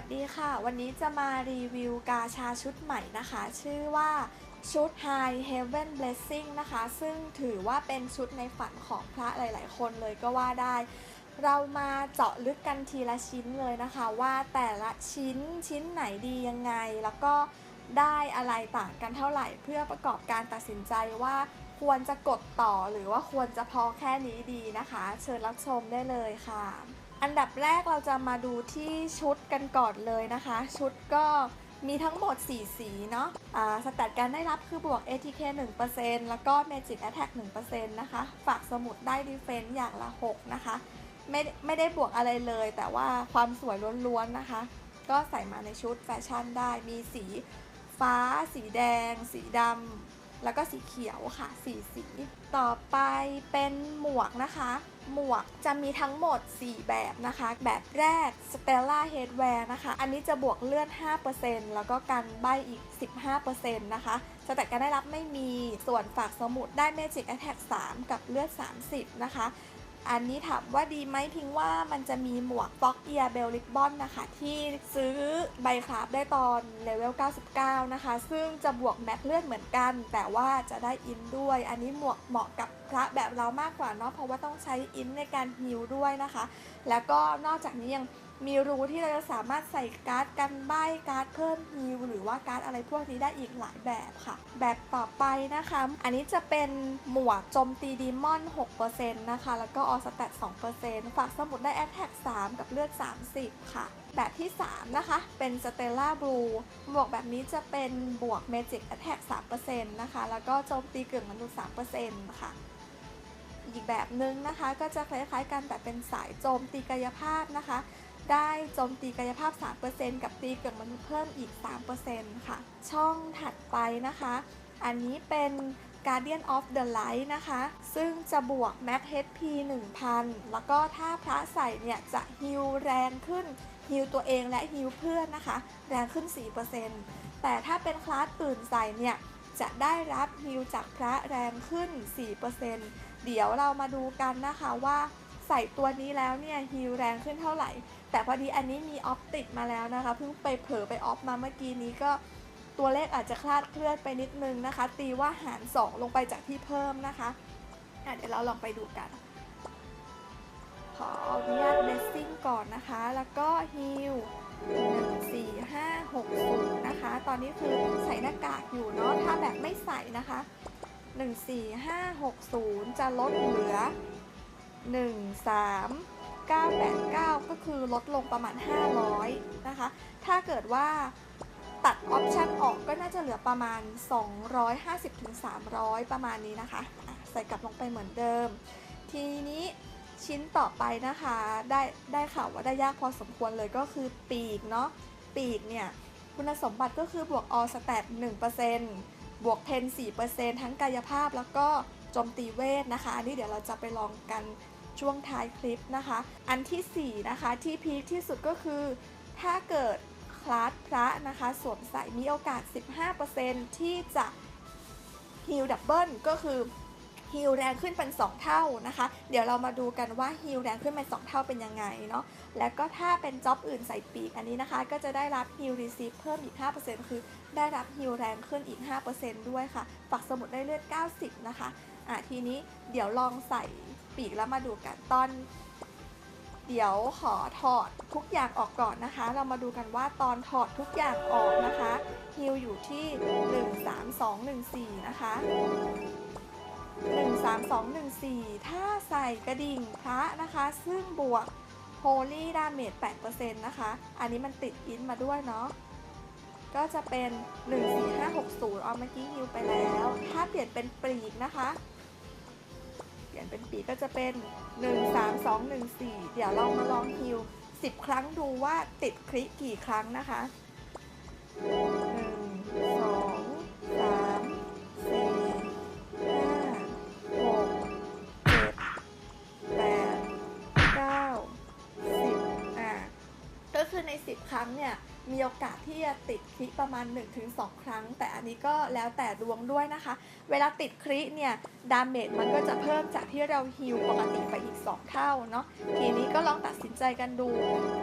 วัสดีค่ะ วันนี้จะมารีวิวกาชาชุดใหม่นะคะ ชื่อว่าชุด High Heaven Blessing นะคะ ซึ่งถือว่าเป็นชุดในฝันของพระหลาย ๆ คนเลยก็ว่าได้ เรามาเจาะลึกกันทีละชิ้นเลยนะคะ ว่าแต่ละชิ้นชิ้นไหนดียังไง แล้วก็ได้อะไรต่างกันเท่าไหร่ เพื่อประกอบการตัดสินใจว่าควรจะกดต่อหรือว่าควรจะพอแค่นี้ดีนะคะ เชิญรับชมได้เลยค่ะ อันดับแรกเราจะมาดูที่ชุดกันก่อนเลยนะคะ ชุดก็มีทั้งหมด 4 สีเนาะอ่าสแตทการได้รับคือบวก ATK 1%แล้วก็ Magic Attack 1%นะคะ ฝากสมุดได้ Defense อย่างละ 6 นะคะ ไม่ไม่ได้บวกอะไรเลย แต่ว่าความสวยล้วนๆนะคะ ก็ใส่มาในชุดแฟชั่นได้ มีสีฟ้า สีแดง สีดำ แล้วก็สีเขียวค่ะสีสี ต่อไปเป็นหมวกนะคะ หมวกจะมีทั้งหมด 4 แบบนะคะ แบบแรก Stella Headwear นะคะ อันนี้จะบวกเลือด5%แล้วก็กันใบอีก 15%นะคะสแต่การได้รับไม่มีส่วนฝากสมุดได้ Magic Attack 3 กับเลือด 30 นะคะ อันนี้ถามว่าดีไหมพิงว่ามันจะมีหมวกฟ็อกเอียเบลลิบบอนนะคะ ที่ซื้อใบคราฟได้ตอนเลเวล 99 นะคะ ซึ่งจะบวกแม็กเลือดเหมือนกัน แต่ว่าจะได้อินด้วย อันนี้หมวกเหมาะกับพระแบบเรามากกว่าเนาะเพราะว่าต้องใช้อินในการฮิวด้วยนะคะ แล้วก็นอกจากนี้ยัง มีรูที่เราจะสามารถใส่การ์ดกันใบการ์ดเพิ่มฮิลหรือว่าการ์ดอะไรพวกนี้ได้อีกหลายแบบค่ะ แบบต่อไปนะคะ อันนี้จะเป็นหมวกโจมตีดีมอน6%นะคะ แล้วก็ออสแตท2%ฝากสมุดได้แอ t แท็ก3 กับเลือด 30 ค่ะ แบบที่ 3 นะคะ เป็นสเตลล่าบลูหมวกแบบนี้จะเป็นบวก Magic Attack 3%นะคะ แล้วก็โจมตีเกื่องมนุษย์3%ค่ะอีกแบบหนึ่งนะคะก็จะคล้ายๆกันแต่เป็นสายโจมตีกายภาพนะคะ ได้โจมตีกายภาพ 3%กับตีเกื่องมนุษย์เพิ่มอีก 3%ค่ะ ช่องถัดไปนะคะ อันนี้เป็น Guardian of the Light นะคะ ซึ่งจะบวก Max HP 1000 แล้วก็ถ้าพระใส่เนี่ยจะฮิลแรงขึ้นฮิลตัวเองและฮิลเพื่อนนะคะ แรงขึ้น 4%แต่ถ้าเป็นคลาสอื่นใส่เนี่ย จะได้รับฮิลจากพระแรงขึ้น 4%เดี๋ยวเรามาดูกันนะคะว่า ใส่ตัวนี้แล้วเนี่ยฮิลแรงขึ้นเท่าไหร่ แต่พอดีอันนี้มีออฟติดมาแล้วนะคะเพิ่งไปเผลอไปออฟมาเมื่อกี้นี้ก็ตัวเลขอาจจะคลาดเคลื่อนไปนิดนึงนะคะ ตีว่าหาร 2 ลงไปจากที่เพิ่มนะคะะเดี๋ยวเราลองไปดูกัน ขออนุญาตเบสซิ่งก่อนนะคะ แล้วก็ฮิล1 4 5 6 0นะคะ ตอนนี้คือใส่หน้ากากอยู่เนาะ ถ้าแบบไม่ใส่นะคะ1 4 5 6 0จะลดเหลือ 1 3 9 8 9 ก็คือลดลงประมาณ 500 นะคะ ถ้าเกิดว่าตัดออปชันออกก็น่าจะเหลือประมาณ 250-300 ประมาณนี้นะคะ ใส่กลับลงไปเหมือนเดิม ทีนี้ชิ้นต่อไปนะคะ ได้ได้ข่าวว่าได้ยากพอสมควรเลยก็คือปีกเนาะ ปีกเนี่ย คุณสมบัติก็คือบวกออสแตท1%บวกเพน4%ทั้งกายภาพแล้วก็โจมตีเวทนะคะ อันนี้เดี๋ยวเราจะไปลองกัน ช่วงท้ายคลิปนะคะ อันทีสี่ 4 นะคะ ที่พีคที่สุดก็คือ ถ้าเกิดคลาสพระนะคะ สวมใส่มีโอกาส 15%ที่จะฮิลดับเบิลก็คือ ฮิลแรงขึ้นเป็น 2 เท่านะคะ เดี๋ยวเรามาดูกันว่าฮิลแรงขึ้นเป็น 2 เท่าเป็นยังไงเนาะ แล้วก็ถ้าเป็นจ็อบอื่นใส่ปีกอันนี้นะคะ ก็จะได้รับฮิลรีซีฟเพิ่มอีก 5%คือได้รับฮิลแรงขึ้นอีก 5%ด้วยค่ะ ฝักสมุดได้เลือด 90 นะคะ อะทีนี้เดี๋ยวลองใส่ปีกแล้วมาดูกันตอนเดี๋ยวขอถอดทุกอย่างออกก่อนนะคะ เรามาดูกันว่าตอนถอดทุกอย่างออกนะคะฮิลอยู่ที่ 1 3 2 1 4 นะคะ 1 3 2 1 4 ถ้าใส่กระดิ่งพระนะคะ ซึ่งบวก Holy Damage 8%นะคะ อันนี้มันติดอินมาด้วยเนาะ ก็จะเป็น 1 4 5 6 0เอาเมื่อกี้ฮิวไปแล้ว ถ้าเปลี่ยนเป็นปลีกนะคะ เปลี่ยนเป็นปีกก็จะเป็น 1 3 2 1 4 เดี๋ยวเรามาลองฮิว10 ครั้งดูว่าติดคลิกกี่ครั้งนะคะ 1 2 มีโอกาสที่จะติดคลิประมาณ 1-2 ครั้ง แต่อันนี้ก็แล้วแต่ดวงด้วยนะคะ เวลาติดคลิเนี่ยดาเมจมันก็จะเพิ่มจากที่เราฮิลปกติไปอีก 2 เท่าเนาะทีนี้ก็ลองตัดสินใจกันดู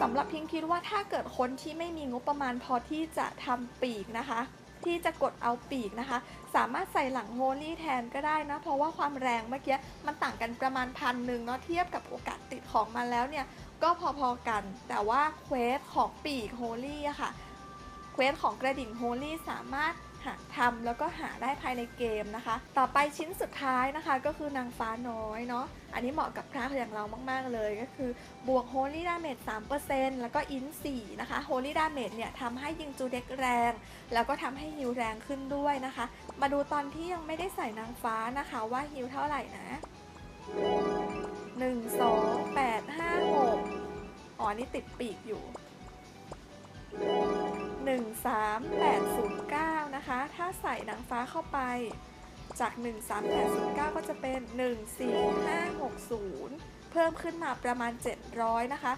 สำหรับพิงคิดว่าถ้าเกิดคนที่ไม่มีงบประมาณพอที่จะทำปีกนะคะที่จะกดเอาปีกนะคะ สามารถใส่หลังโฮลี่แทนก็ได้นะ เพราะว่าความแรงเมื่อกี้มันต่างกันประมาณพันหนึ่งเนาะเทียบกับโอกาสติดของมันแล้วเนี่ย ก็พอๆกัน แต่ว่าเควสของปีกโฮลี่อะค่ะเควสของกระดิ่งโฮลี่สามารถหาทำแล้วก็หาได้ภายในเกมนะคะ ต่อไปชิ้นสุดท้ายนะคะ ก็คือนางฟ้าน้อยเนาะ อันนี้เหมาะกับพระอย่างเรามาก ๆ เลยก็คือบวก Holy Damage 3%แล้วก็อิน4นะคะ Holy Damage เนี่ยทำให้ยิงจูเด็กแรง แล้วก็ทำให้ฮิวแรงขึ้นด้วยนะคะ มาดูตอนที่ยังไม่ได้ใส่นางฟ้านะคะว่าฮิวเท่าไหร่นะ นนี่ติดปีกอยู่ 1 3 8 0 9 นะคะ ถ้าใส่นางฟ้าเข้าไปจาก 1 3 8 0 9 ก็จะเป็น 1 4 5 6 0 เพิ่มขึ้นมาประมาณ 700 นะคะ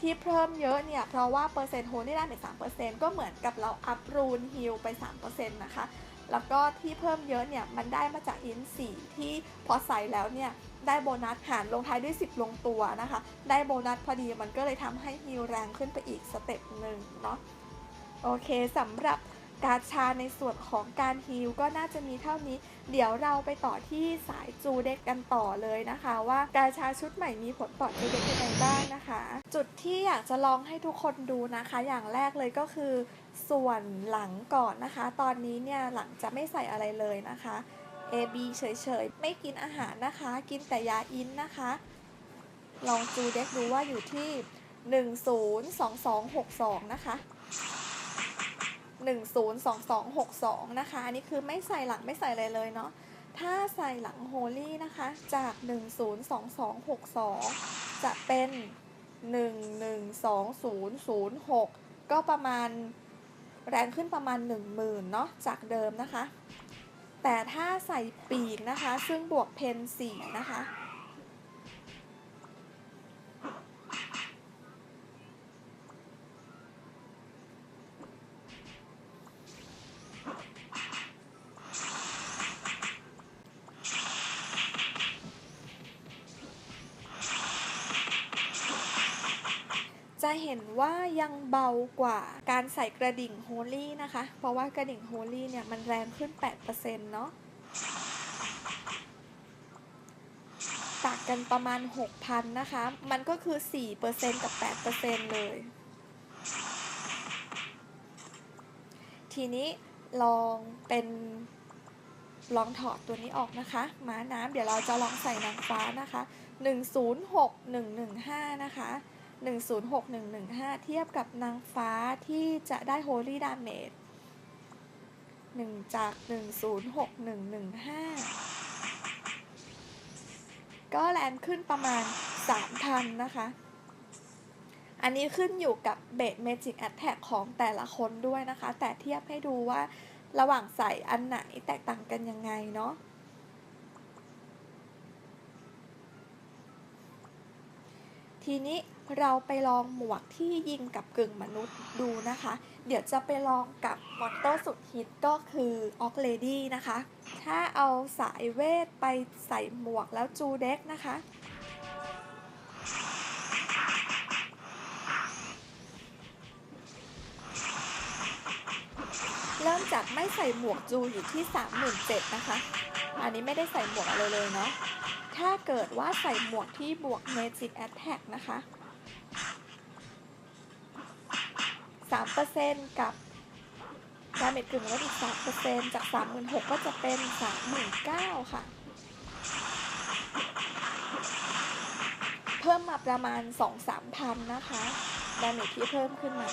ที่เพิ่มเยอะเนี่ย เพราะว่าเปอร์เซ็นต์โฮนี่ได้ไป3%ก็เหมือนกับเราอัพรูนฮิลไป 3%นะคะ แล้วก็ที่เพิ่มเยอะเนี่ย มันได้มาจากอิน4ที่พอใส่แล้วเนี่ย ได้โบนัสหารลงท้ายด้วย 10 ลงตัวนะคะ ได้โบนัสพอดีมันก็เลยทำให้ฮิลแรงขึ้นไปอีกสเต็ปหนึ่งเนาะโอเคสำหรับการชาในส่วนของการฮิลก็น่าจะมีเท่านี้ เดี๋ยวเราไปต่อที่สายจูเด็กกันต่อเลยนะคะ ว่าการชาชุดใหม่มีผลต่อจูเด็กยังไงบ้างนะคะ จุดที่อยากจะลองให้ทุกคนดูนะคะ อย่างแรกเลยก็คือ ส่วนหลังก่อนนะคะ ตอนนี้เนี่ยหลังจะไม่ใส่อะไรเลยนะคะ A B เฉยๆ ไม่กินอาหารนะคะ กินแต่ยาอินนะคะ ลองจูเด็กดูว่าอยู่ที่ 102262 นะคะ 102262 นะคะ อันนี้คือไม่ใส่หลังไม่ใส่อะไรเลยเนาะ ถ้าใส่หลังโฮลี่นะคะ จาก 102262 จะเป็น 112006 ก็ประมาณแรงขึ้นประมาณ 10,000 เนาะจากเดิมนะคะ แต่ถ้าใส่ปีกนะคะ ซึ่งบวกเพนสีนะคะ จะเห็นว่ายังเบากว่าการใส่กระดิ่งโฮลี่นะคะ เพราะว่ากระดิ่งโฮลี่เนี่ยมันแรงขึ้น 8%เนาะต่างกันประมาณ 6,000 นะคะ มันก็คือ 4%กับ 8%เลย ทีนี้ลองเป็นลองถอดตัวนี้ออกนะคะม้าน้ำเดี๋ยวเราจะลองใส่นางฟ้านะคะ 106115 นะคะ 106115 เทียบกับนางฟ้าที่จะได้ Holy Damage 1 จาก 106115 ก็แรงขึ้นประมาณ 3,000 นะคะ อันนี้ขึ้นอยู่กับเบส Magic Attack ของแต่ละคนด้วยนะคะ แต่เทียบให้ดูว่าระหว่างใส่อันไหนแตกต่างกันยังไงเนาะ ทีนี้เราไปลองหมวกที่ยิงกับกึ่งมนุษย์ดูนะคะ เดี๋ยวจะไปลองกับมอนเตอร์สุดฮิตก็คือออกเลดี้นะคะ ถ้าเอาสายเวทไปใส่หมวกแล้วจูเด็กนะคะ เริ่มจากไม่ใส่หมวกจูอยู่ที่ 37,000นะคะ อันนี้ไม่ได้ใส่หมวกอะไรเลยเนาะ ถ้าเกิดว่าใส่หมวกที่บวก Magic Attack นะคะ 3%กับดาเมจกึ่งลดอีก 3%จาก 36,000 ก็จะเป็น 39,000 ค่ะ เพิ่มมาประมาณ 2-3พันนะคะดาเมจที่เพิ่มขึ้นมา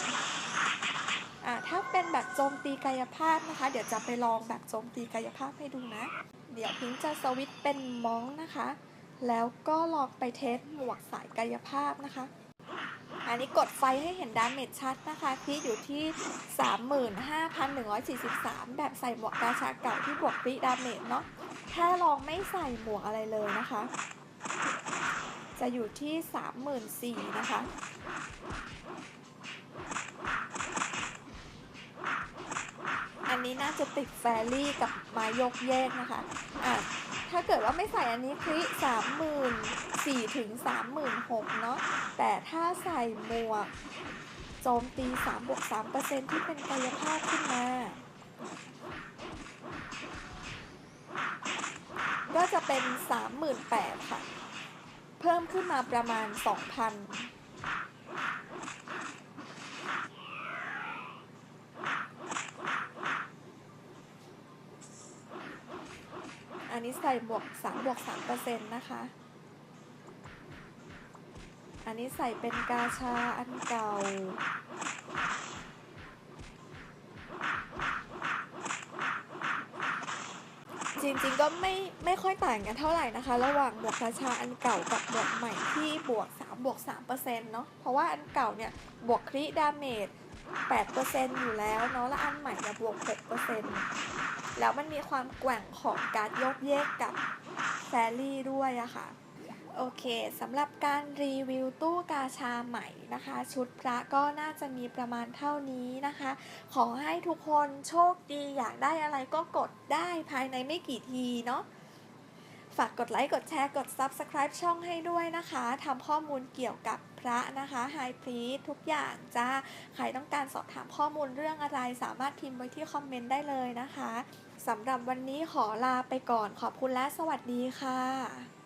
อ่าถ้าเป็นแบบโจมตีกายภาพนะคะ เดี๋ยวจะไปลองแบบโจมตีกายภาพให้ดูนะ เดี๋ยวพิงจะสวิตเป็นมองนะคะ แล้วก็ลองไปเทสหมวกสายกายภาพนะคะ อันนี้กดไฟให้เห็นดาเมจชัดนะคะที่อยู่ที่ 35,143 แบบใส่หมวกกาชาเก่าที่บวกปีดาเมจเนาะถ้าลองไม่ใส่หมวกอะไรเลยนะคะ จะอยู่ที่ 34,000นะคะ นี้น่าจะติดแฟรี่กับไม้ยกแยกนะคะอะถ้าเกิดว่าไม่ใส่อันนี้คลิสามหมื่นสี่ถึงสามหมื่นหกเนาะแต่ถ้าใส่หมวกโจมตี3บวก3เปอร์เซ็นที่เป็นกายภาพขึ้นมาก็จะเป็น 38,000 ค่ะ เพิ่มขึ้นมาประมาณ 2,000 อันนี้ใส่บวก3บวก3เปอร์เซ็นต์นะคะ อันนี้ใส่เป็นกาชาอันเก่า จริงๆก็ไม่ไม่ค่อยต่างกันเท่าไหร่นะคะ ระหว่างบวกกาชาอันเก่ากับบวกใหม่ที่บวก3บวก3เปอร์เซ็นต์เนาะ เพราะว่าอันเก่าเนี่ยบวกคริดาเมจ8เปอร์เซ็นต์อยู่แล้วเนาะ แล้วอันใหม่เนี่ยบวก6เปอร์เซ็นต์ แล้วมันมีความแกว่งของการยกเยกกับแฟรี่ด้วยอะค่ะ โอเคสำหรับการรีวิวตู้กาชาใหม่นะคะ ชุดพระก็น่าจะมีประมาณเท่านี้นะคะ ขอให้ทุกคนโชคดีอยากได้อะไรก็กดได้ภายในไม่กี่ทีเนาะฝากกดไลค์ กดแชร์ กด Subscribe ช่องให้ด้วยนะคะ ทำข้อมูลเกี่ยวกับพระนะคะไฮพรีทุกอย่างจ้า ใครต้องการสอบถามข้อมูลเรื่องอะไร สามารถพิมพ์ไว้ที่คอมเมนต์ได้เลยนะคะ สำหรับวันนี้ขอลาไปก่อนขอบคุณและสวัสดีค่ะ